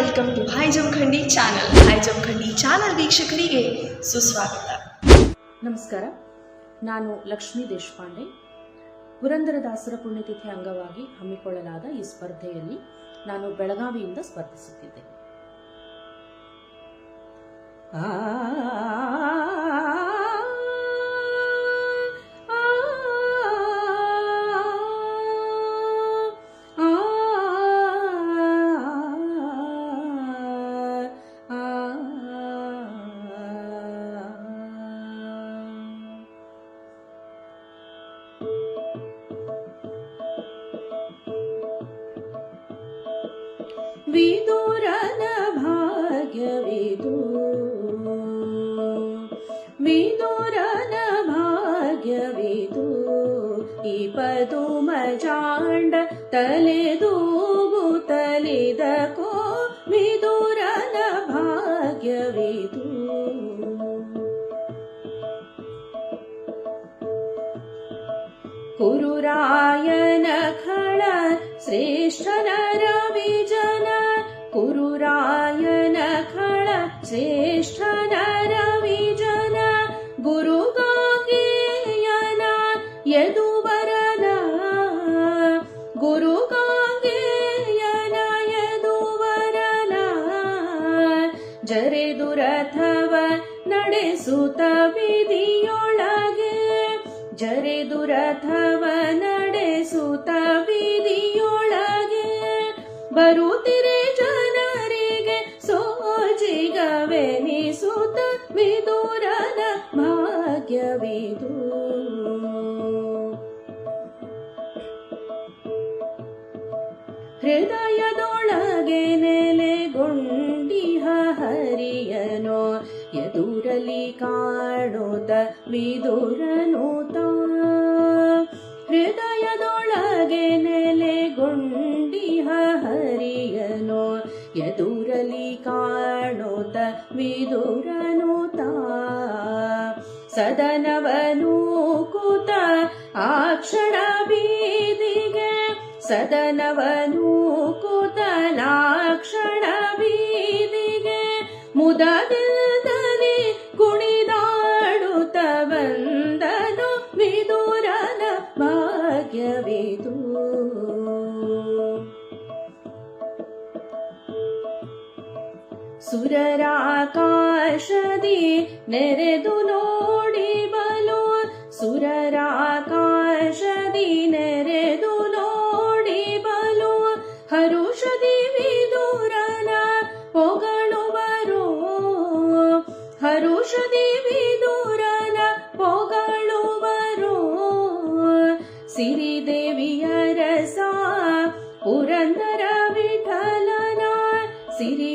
Welcome to hi Jamakhandi channel hi Jamakhandi channel ವೀಕ್ಷಕರಿಗೆ ಸುಸ್ವಾಗತ. ನಮಸ್ಕಾರ. ನಾನು ಲಕ್ಷ್ಮೀ ದೇಶಪಾಂಡೆ. ಪುರಂದರದಾಸರ ಪುಣ್ಯತಿಥಿ ಅಂಗವಾಗಿ ಹಮ್ಮಿಕೊಳ್ಳಲಾದ ಈ ಸ್ಪರ್ಧೆಯಲ್ಲಿ ನಾನು ಬೆಳಗಾವಿಯಿಂದ ಸ್ಪರ್ಧಿಸುತ್ತಿದ್ದೇನೆ. विदोरभाग्यवे तु विदोरन भाग्यवे तु इपतोमचाण्ड ಶ್ರೇಷ್ಠನ ರವಿಜನ ಗುರುಗಾಂಗೇಯನ ಯದುವರನ. ಗುರುಗಾಂಗೇಯನ ಯದುವರನ. ಜರೆದುರಥವ ನಡೆಸುತ್ತ ವಿಧಿಯೊಳಗೆ. ಜರೆದುರಥವ ನಡೆಸುತ್ತ ಹೃದಯದೊಳಗೆ ನೆಲೆಗೊಂಡಿಹ ಹರಿಯನೋ ಎದುರಲಿ ಕಾಣುತ್ತ ವಿದುರನುತ ಹೃದಯದೊಳಗೆ ಮುದದಿಲ್ಲದಲ್ಲಿ ಕುಣಿದಾಡುತ್ತ ಬಂದನು ವಿದುರನ ಭಾಗ್ಯವಿದು ಸುರರಾಕಾಶದಿ ನೆರೆದು ನೋಡಿ ಬಲು ಸುರರಾಕಾಶದಿ ನೆರೆದು സിരിദേവിയ രസ പുരന്തര വിഠലനാ സിരി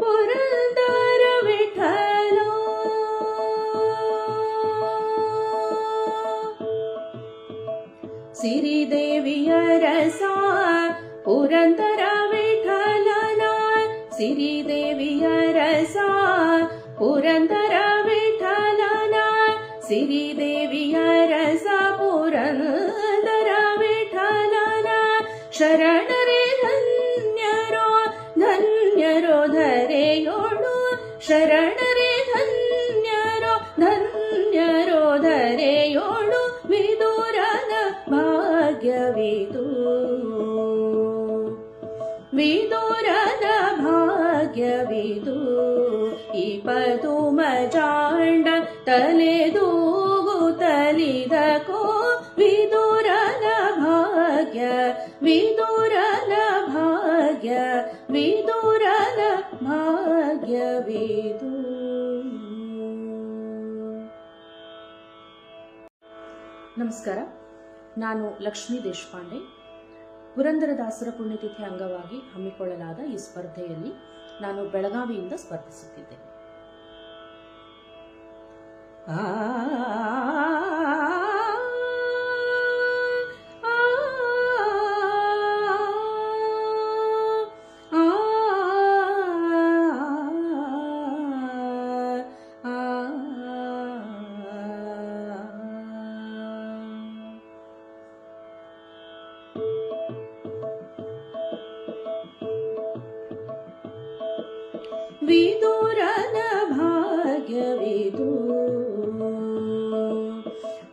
पुरवि श्रीदेवीय रसा परन्दरा विठना श्रीदेवीयरस पुरन्दरा विठलना श्रीदेवीयरसा परन्दरा विठलाना शरण ಈ ತಲೆ ದೂಗು ತಲೆದೂಗು ತಲಿದಕೋ ವಿದುರನ ಭಾಗ್ಯ ವಿದುರನ ಭಾಗ್ಯ, ವಿದುರನ ಭಾಗ್ಯವಿದು ನಮಸ್ಕಾರ, ನಾನು ಲಕ್ಷ್ಮೀ ದೇಶಪಾಂಡೆ. ಪುರಂದರದಾಸರ ಪುಣ್ಯತಿಥಿ ಅಂಗವಾಗಿ ಹಮ್ಮಿಕೊಳ್ಳಲಾದ ಈ ಸ್ಪರ್ಧೆಯಲ್ಲಿ ನಾನು ಬೆಳಗಾವಿಯಿಂದ ಸ್ಪರ್ಧಿಸುತ್ತಿದ್ದೇನೆ. 啊。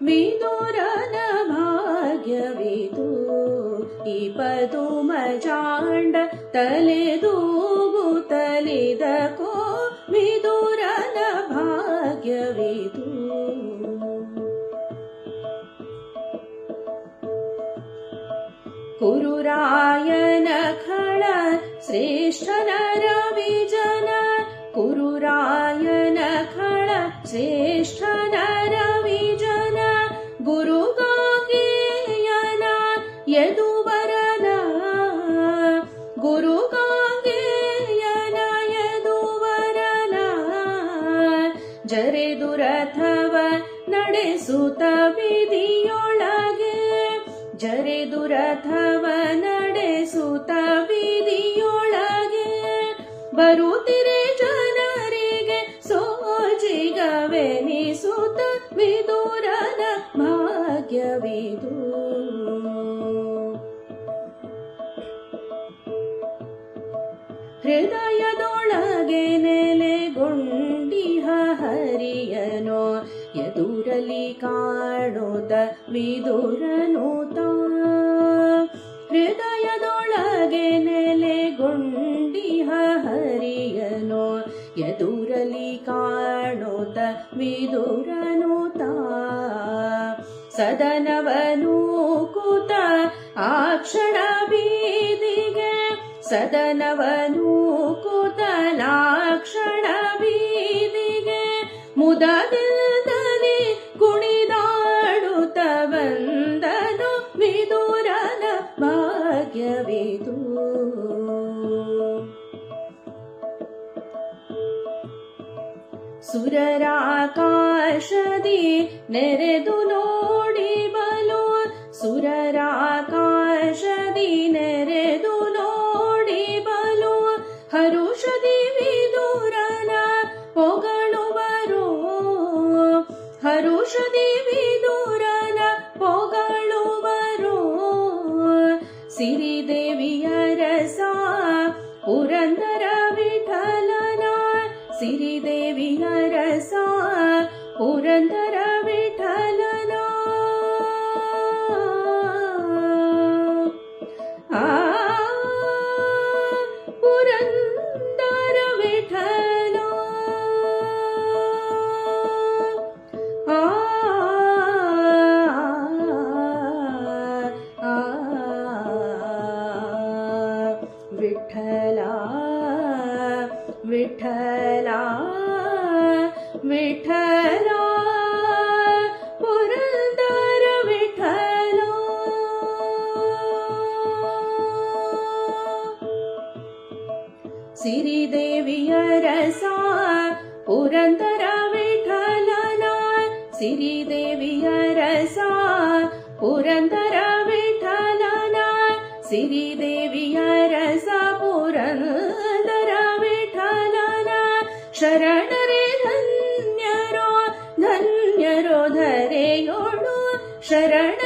विदुरन विदोरन भाग्यवितु इतोमचाण्ड तलेतु गुतलिदको विदोरन कुरुरायन कुरुरायनखण श्रेष्ठ नरविजन कुरुरायनखण श्रेष्ठ नर ನಡೆಸುತ್ತ ವಿಧಿಯೊಳಗೆ ಜರೆದುರಥವ ನಡೆಸುತ್ತ ವಿಧಿಯೊಳಗೆ ಬರುತ್ತಿರೆ ಜನರಿಗೆ ಸೋಜಿಗವೆನಿಸುತ್ತ ವಿದುರನ ಭಾಗ್ಯವಿದು. ಹೃದಯದೊಳಗೆ ಎದುರಲಿ ಕಾಣುತ್ತ ವಿದುರನುತ ಹೃದಯದೊಳಗೆ ನೆಲೆಗೊಂಡಿಹ ಹರಿಯನು ಎದುರಲಿ ಕಾಣುತ್ತ ವಿದುರನುತ ಸದನವನು ಕೂತ ಆ ಕ್ಷಣ ಬೀದಿಗೆ, ಸದನವನು सुरराकाशदि नेरे दुलोडी बलो सुरराकाशदि दी नेरे दुलोडी बलू हरुष देवी दूरन पगळु वरो हरुष देवी सिरि ಸಿರಿದೇವಿಯ ರಸ ಪುರಂದರ ವಿಠಲನ ಸಿರಿದೇವಿಯ ರಸ ಪುರಂದರ ವಿಠಲನ ಸಿರಿದೇವಿಯ ರಸ ಪುರಂದರ ವಿಠಲನ ಶರಣರೇ ಧನ್ಯರೋ ಧನ್ಯರೋ ಧರೆಯೋಳು ಶರಣರೇ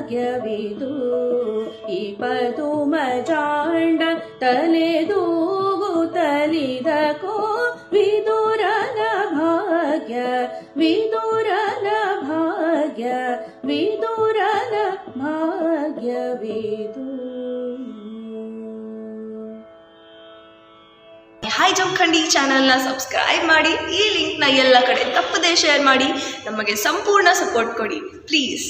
ಭಾಗ್ಯವಿದು. ಈ ಪದುಮ ಜಾಂಡ ತಲೆದೂಗು ತಲಿದಕೋ ವಿದುರನ ಭಾಗ್ಯ ವಿದುರನ ಭಾಗ್ಯ, ವಿದುರನ ಭಾಗ್ಯವಿದು. ಹಾಯ್ ಜಮಖಂಡಿ ಚಾನಲ್ನ ಸಬ್ಸ್ಕ್ರೈಬ್ ಮಾಡಿ, ಈ ಲಿಂಕ್ನ ಎಲ್ಲ ಕಡೆ ತಪ್ಪದೇ ಶೇರ್ ಮಾಡಿ, ನಮಗೆ ಸಂಪೂರ್ಣ ಸಪೋರ್ಟ್ ಕೊಡಿ ಪ್ಲೀಸ್